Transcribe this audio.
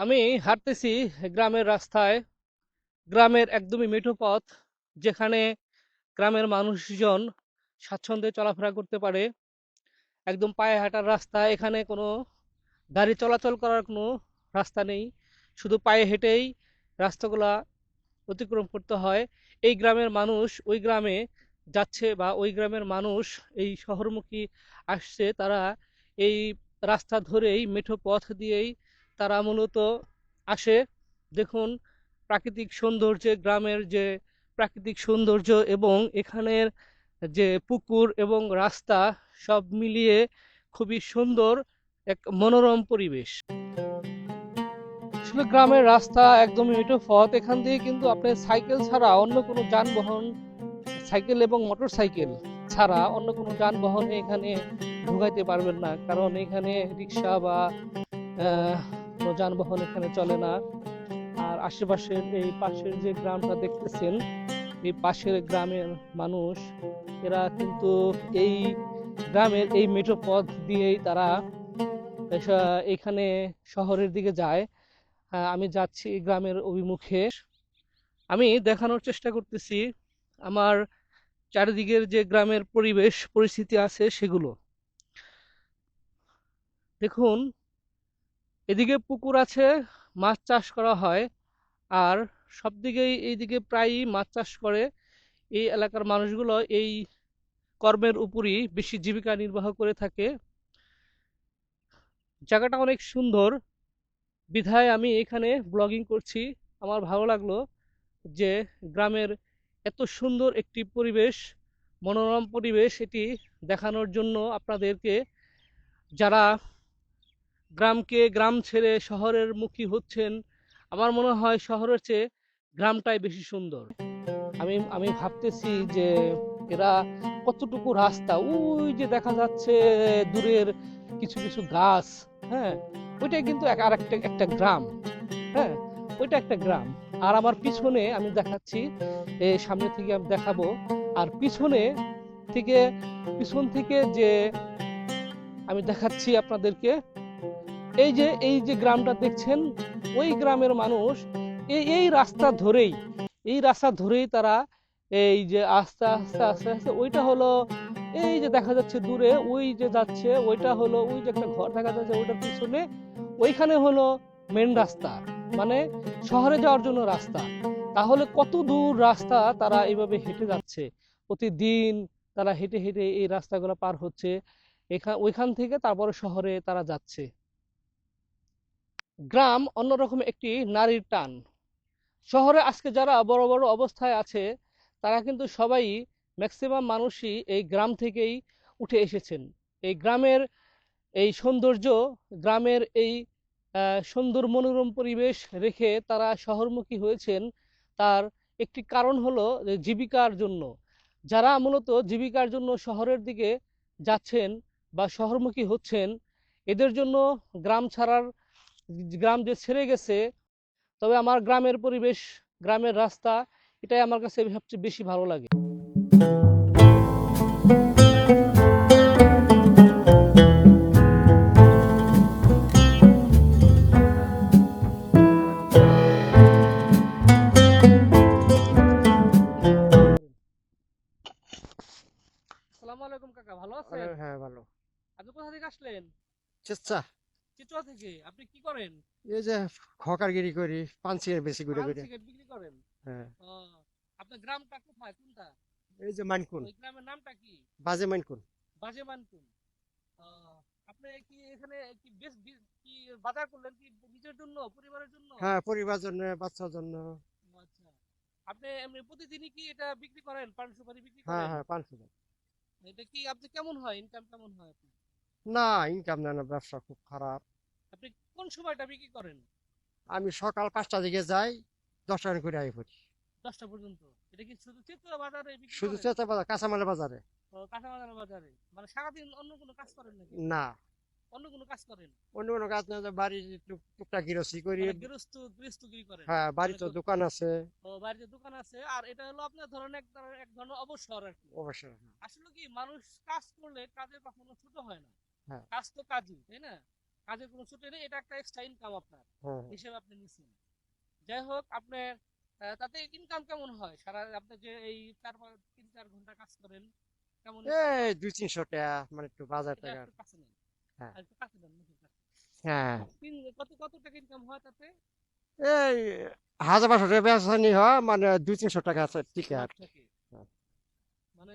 আমি হাঁটতেছি গ্রামের রাস্তায়। গ্রামের একদমই মেঠো পথ, যেখানে গ্রামের মানুষজন স্বাচ্ছন্দ্যে চলাফেরা করতে পারে। একদম পায়ে হাঁটার রাস্তা, এখানে কোনো গাড়ি চলাচল করার কোনো রাস্তা নেই। শুধু পায়ে হেঁটেই রাস্তাগুলা অতিক্রম করতে হয়। এই গ্রামের মানুষ, ওই গ্রামে যাচ্ছে বা ওই গ্রামের মানুষ, এই শহরমুখী আসছে, তারা এই রাস্তা ধরেই মেঠো পথ দিয়েই তারা মূলত আসে। দেখুন, প্রাকৃতিক সৌন্দর্যে গ্রামের যে প্রাকৃতিক সৌন্দর্য এবং এখানের যে পুকুর এবং রাস্তা, সব মিলিয়ে খুবই সুন্দর এক মনোরম পরিবেশ। আসলে গ্রামের রাস্তা একদমই মেঠো পথ। এখান দিয়ে কিন্তু আপনি সাইকেল ছাড়া অন্য কোনো যানবাহন, সাইকেল এবং মোটর সাইকেল ছাড়া অন্য কোনো যানবাহনে এখানে ঢুকাইতে পারবেন না। কারণ এখানে রিক্সা বা কোনো যানবাহন এখানে চলে না। আর আশেপাশের এই পাশের যে গ্রামটা দেখতেছেন, এই পাশের গ্রামের মানুষ, এরা কিন্তু এই গ্রামের এই মেঠো পথ দিয়েই তারা এখানে শহরের দিকে যায়। আমি যাচ্ছি গ্রামের অভিমুখে। আমি দেখানোর চেষ্টা করতেছি, আমার চারিদিকের যে গ্রামের পরিবেশ, পরিস্থিতি আছে সেগুলো। দেখুন এদিকে পুকুর আছে, মাছ চাষ করা হয়। আর সব দিকেই এইদিকে প্রায়ই মাছ চাষ করে। এই এলাকার মানুষগুলো এই কর্মের উপরই বেশি জীবিকা নির্বাহ করে থাকে। জায়গাটা অনেক সুন্দর। বিধায় আমি এখানে ব্লগিং করছি। আমার ভালো লাগল যে গ্রামের এত সুন্দর একটি পরিবেশ, মনোরম পরিবেশ এটি দেখানোর জন্য আপনাদেরকে, যারা গ্রামকে গ্রাম ছেড়ে শহরের মুখী হচ্ছেন। আমার মনে হয় শহরের চেয়ে গ্রামটাই বেশি সুন্দর। আমি আমি ভাবতেছি যে এরা কতটুকু রাস্তা? ওই যে দেখা যাচ্ছে দূরের কিছু কিছু গাছ হ্যাঁ? ওইটাই কিন্তু আর একটা একটা গ্রাম হ্যাঁ? ওইটা একটা গ্রাম। আর আমার পিছনে আমি দেখাচ্ছি সামনে থেকে আমি দেখাবো। আর পিছনে থেকে, পিছন থেকে যে আমি দেখাচ্ছি আপনাদেরকে এই যে এই যে গ্রামটা দেখছেন, ওই গ্রামের মানুষ এই এই রাস্তা ধরেই, এই রাস্তা ধরেই তারা এই যে আস্তে আস্তে আস্তে আস্তে, ওইটা হলো, এই যে দেখা যাচ্ছে দূরে, ওই যে যাচ্ছে, ওইটা হলো, ওই যে একটা ঘর দেখা যাচ্ছে, ওইটার পিছনে, ওইখানে হলো মেন রাস্তা মানে শহরে যাওয়ার জন্য রাস্তা। তাহলে কত দূর রাস্তা তারা এইভাবে হেঁটে যাচ্ছে? প্রতিদিন তারা হেঁটে হেঁটে এই রাস্তাগুলো পার হচ্ছে এখান ওইখান থেকে তারপরে শহরে তারা যাচ্ছে। গ্রাম অন্যরকম একটি নারীর টান। শহরে আজকে যারা বড় বড় অবস্থায় আছে, তারা কিন্তু সবাই ম্যাক্সিমাম মানুষই এই গ্রাম থেকেই উঠে এসেছেন। এই গ্রামের এই সৌন্দর্য, গ্রামের এই সুন্দর মনোরম পরিবেশ রেখে তারা শহরমুখী হয়েছেন, তার একটি কারণ হলো জীবিকার জন্য। যারা মূলত জীবিকার জন্য শহরের দিকে যাচ্ছেন বা শহরমুখী হচ্ছেন, এদের জন্য গ্রাম ছাড়ার গ্রাম যে ছেড়ে গেছে তবে আমার গ্রামের পরিবেশ গ্রামের রাস্তা এটাই আমার কাছে সবচেয়ে বেশি ভালো লাগে। আসসালামু আলাইকুম কাকা ভালো আছেন? হ্যাঁ ভালো। আপনি কোথা থেকে আসলেন? চেষ্টা চিত্রা থেকে আপনি কি করেন? এই যে করি বেশি করে পান করে। বিক্রি করেন? হ্যাঁ। আপনার গ্রামটা কোথায়? কোনটা? এই যে মানকুন। ওই গ্রামের নামটা কি? বাজে মানকুন। বাজে মানকুন। আপনি কি এখানে কি বেশ কি বাজার করলেন কি নিজের জন্য পরিবারের জন্য? হ্যাঁ পরিবার জন্য বাচ্চার জন্য। আচ্ছা। আপনি এমনি প্রতিদিনই কি এটা বিক্রি করেন পান সুপারি বিক্রি হ্যাঁ করেন? হ্যাঁ পাঁচশো এটা কি আপনি কেমন হয়? ইনকাম কেমন হয় আপনার? না ইনকাম না না ব্যবসা খুব খারাপ। আপনি কোন সময়টা বিক্রি করেন? আমি সকাল পাঁচটা দিকে যাই দশটা করে আই পড়ি। দশটা পর্যন্ত? এটা কি শুধু চিত্র বাজারে শুধু করেন? চেতা বাজার কাঁচামালের বাজারে। ও, কাঁচাবাজার বাজারে। মানে সারাদিন অন্য কোনো কাজ করেন নাকি? না। অন্য কোনো কাজ করেন? অন্য কোনো কাজ না বাড়ি টুকটাক গৃহস্থী করি। মানে গৃহস্থ গৃহস্থগিরি করেন? হ্যাঁ বাড়িতে মানে দোকান আছে। ও বাড়িতে দোকান আছে। আর এটা হলো আপনার ধরেন এক এক ধরনের অবসর আর কি। অবশ্যই আসলে কি মানুষ কাজ করলে কাজে কখনো ছোট হয় না। হ্যাঁ। কাজ তো কাজই তাই না? কাজের কোনো ছুটি নেই এটা একটা এক্সট্রা ইনকাম আপনার হিসেবে আপনি নিচ্ছেন যাই হোক আপনি আহ, তাতে ইনকাম কেমন হয়? সারা আপনি যে এই চার তিন চার ঘণ্টা কাজ করেন কেমন এই দুই তিনশো টাকা মানে একটু বাজার টাকা। কাছে নেন। হ্যাঁ। কাছে কাছে। হ্যাঁ। কত কত টাকা ইনকাম হয় তাতে? এই হাজার পাঁচশো টাকা বেচা হয় মানে দুই তিনশো টাকা আছে টিকিট হ্যাঁ। মানে